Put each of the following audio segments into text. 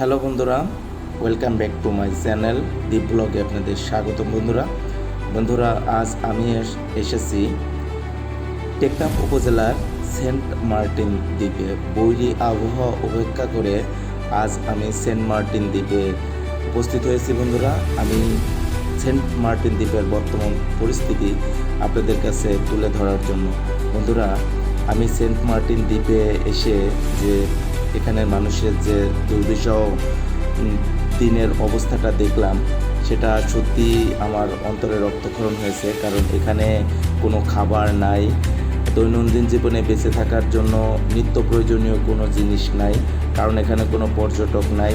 Hello বন্ধুরা, welcome back to my channel Dwip ব্লগে আপনাদের স্বাগতম বন্ধুরা। বন্ধুরা, আজ আমি এস- এসেছি টেকনাফ উপজেলার সেন্ট মার্টিন দ্বীপে। বৈরী আবহাওয়া উপেক্ষা করে আজ আমি সেন্ট মার্টিন দ্বীপে উপস্থিত হয়েছি বন্ধুরা। আমি সেন্ট মার্টিন দ্বীপের বর্তমান পরিস্থিতি আপনাদের কাছে তুলে ধরার জন্য। বন্ধুরা, আমি সেন্ট মার্টিন দ্বীপে এসে যে এখানের মানুষের যে দুর্বিষহ দিনের অবস্থাটা দেখলাম, সেটা সত্যি আমার অন্তরে রক্তক্ষরণ হয়েছে। কারণ এখানে কোনো খাবার নাই, দৈনন্দিন জীবনে বেঁচে থাকার জন্য নিত্য প্রয়োজনীয় কোনো জিনিস নাই, কারণ এখানে কোনো পর্যটক নাই।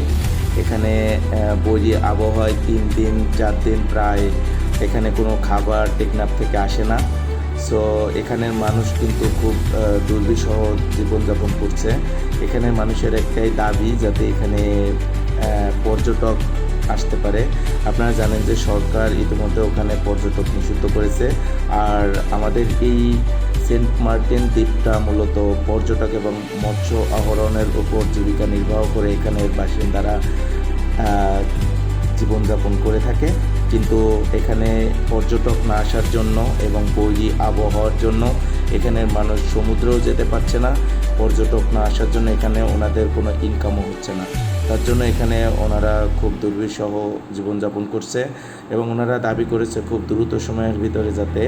এখানে বৈরী আবহাওয়ায় তিন দিন, চার দিন প্রায় এখানে কোনো খাবার টেকনাফ থেকে আসে না। সো এখানের মানুষ কিন্তু খুব দুর্বিষহ জীবনযাপন করছে। এখানের মানুষের একটাই দাবি যাতে এখানে পর্যটক আসতে পারে। আপনারা জানেন যে সরকার ইতিমধ্যে ওখানে পর্যটক নিষিদ্ধ করেছে। আর আমাদের এই সেন্ট মার্টিন দ্বীপটা মূলত পর্যটক এবং মৎস্য আহরণের উপর জীবিকা নির্বাহ করে এখানের বাসিন্দারা জীবনযাপন করে থাকে। কিন্তু এখানে পর্যটক না আসার জন্য এবং বৈরী আবহাওয়ার জন্য এখানের মানুষ সমুদ্রেও যেতে পারছে না। পর্যটক না আসার জন্য এখানে ওনাদের কোনো ইনকামও হচ্ছে না। তার জন্য এখানে ওনারা খুব দুর্বিষহ জীবনযাপন করছে এবং ওনারা দাবি করেছে খুব দ্রুত সময়ের ভিতরে যাতে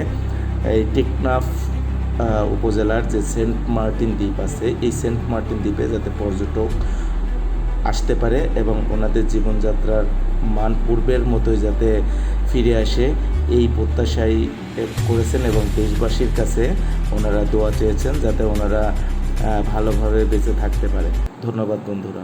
এই টেকনাফ উপজেলার যে সেন্ট মার্টিন দ্বীপ আছে, এই সেন্ট মার্টিন দ্বীপে যাতে পর্যটক আসতে পারে এবং ওনাদের জীবনযাত্রার মান পূর্বের মতোই যাতে ফিরে আসে, এই প্রত্যাশাই করেছেন এবং দেশবাসীর কাছে ওনারা দোয়া চেয়েছেন যাতে ওনারা ভালোভাবে বেঁচে থাকতে পারে। ধন্যবাদ বন্ধুরা।